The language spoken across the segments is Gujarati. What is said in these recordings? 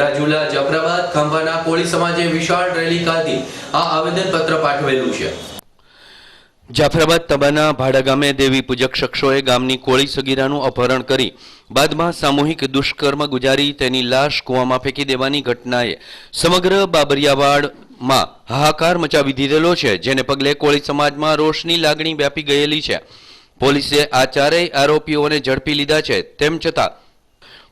રાજુલા જાફરાબાદ, ખાંભાના કોળી સમાજે વિશાળ રેલી કાઢી આ આવેદનપત્ર પાઠવેલું છે. જાફરાબાદ તબાના ભાડા ગામે દેવી પૂજક શખ્સોએ ગામની કોળી સગીરાનું અપહરણ કરી બાદમાં સામૂહિક દુષ્કર્મ ગુજારી તેની લાશ કૂવામાં ફેંકી દેવાની ઘટનાએ સમગ્ર બાબરિયાવાડમાં હાહાકાર મચાવી દીધેલો છે, જેને પગલે કોળી સમાજમાં રોષની લાગણી વ્યાપી ગયેલી છે. પોલીસે આ ચારેય આરોપીઓને ઝડપી લીધા છે, તેમ છતાં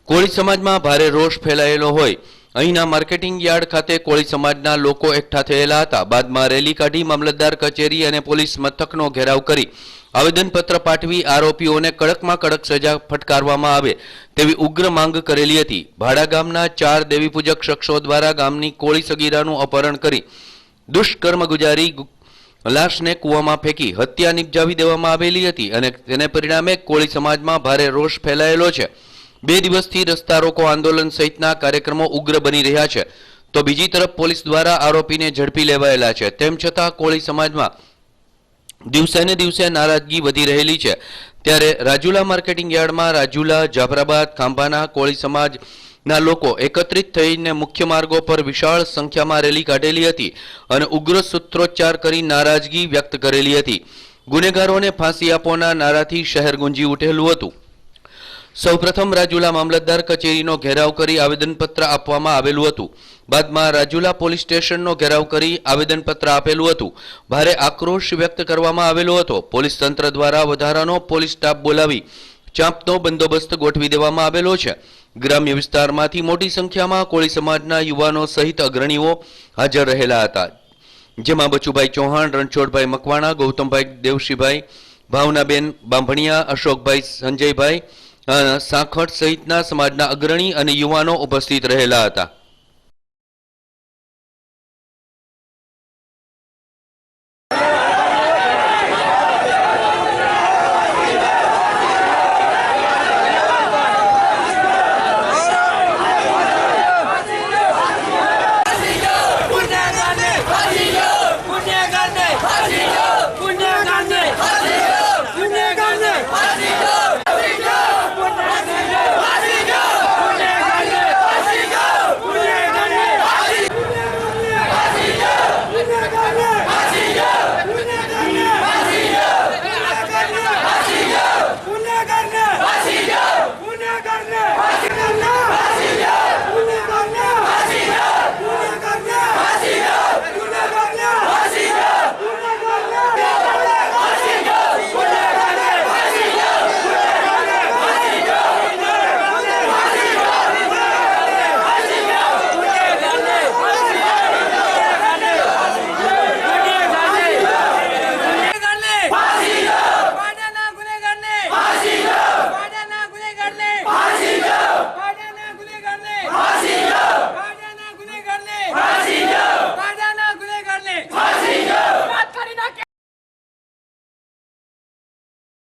કોળી સમાજમાં ભારે રોષ ફેલાયેલો હોય. અહીંના માર્કેટિંગ યાર્ડ ખાતે કોળી સમાજના લોકો એકઠા થયેલા હતા. બાદમાં રેલી કાઢી મામલતદાર કચેરી અને પોલીસ મથકનો ઘેરાવ કરી. આવેદનપત્ર પાઠવી આરોપીઓને કડકમાં કડક સજા ફટકારવામાં આવે તેવી ઉગ્ર માંગ કરેલી હતી. ભાડા ગામના ચાર દેવીપૂજક શખ્સો દ્વારા ગામની કોળી સગીરાનું અપહરણ કરી દુષ્કર્મ ગુજારી લાશને કૂવામાં ફેંકી હત્યા નિપજાવી દેવામાં આવેલી હતી અને તેને પરિણામે કોળી સમાજમાં ભારે રોષ ફેલાયેલો છે. બે દિવસથી રસ્તા રોકો આંદોલન સહિતના કાર્યક્રમો ઉગ્ર બની રહ્યા છે. તો બીજી તરફ પોલીસ દ્વારા આરોપીને ઝડપી લેવાયેલા છે. તેમ છતાં કોળી સમાજમાં દિવસે ને દિવસે નારાજગી વધી રહેલી છે. ત્યારે રાજુલા માર્કેટિંગ યાર્ડમાં રાજુલા, જાફરાબાદ, ખાંભાના કોળી સમાજના લોકો એકત્રિત થઈને મુખ્ય માર્ગો પર વિશાળ સંખ્યામાં રેલી કાઢેલી હતી અને ઉગ્ર સૂત્રોચ્ચાર કરી નારાજગી વ્યક્ત કરેલી હતી. ગુનેગારોને ફાંસી આપવાના નારાથી શહેર ગુંજી ઉઠેલું હતું. સૌપ્રથમ રાજુલા મામલતદાર કચેરીનો ઘેરાવ કરી આવેદનપત્ર આપવામાં આવેલું હતું. બાદમાં રાજુલા પોલીસ સ્ટેશનનો ઘેરાવ કરી આવેદનપત્ર આપેલું હતું. ભારે આક્રોશ વ્યક્ત કરવામાં આવેલો હતો. પોલીસ તંત્ર દ્વારા વધારાનો પોલીસ સ્ટાફ બોલાવી ચાંપનો બંદોબસ્ત ગોઠવી દેવામાં આવેલો છે. ગ્રામ્ય વિસ્તારમાંથી મોટી સંખ્યામાં કોળી સમાજના યુવાનો સહિત અગ્રણીઓ હાજર રહેલા હતા. જેમાં બચુભાઈ ચૌહાણ, રણછોડભાઈ મકવાણા, ગૌતમભાઈ દેવશીભાઈ, ભાવનાબેન બાંભણિયા, અશોકભાઈ સંજયભાઈ સાંખટ સહિતના સમાજના અગ્રણી અને યુવાનો ઉપસ્થિત રહેલા હતા.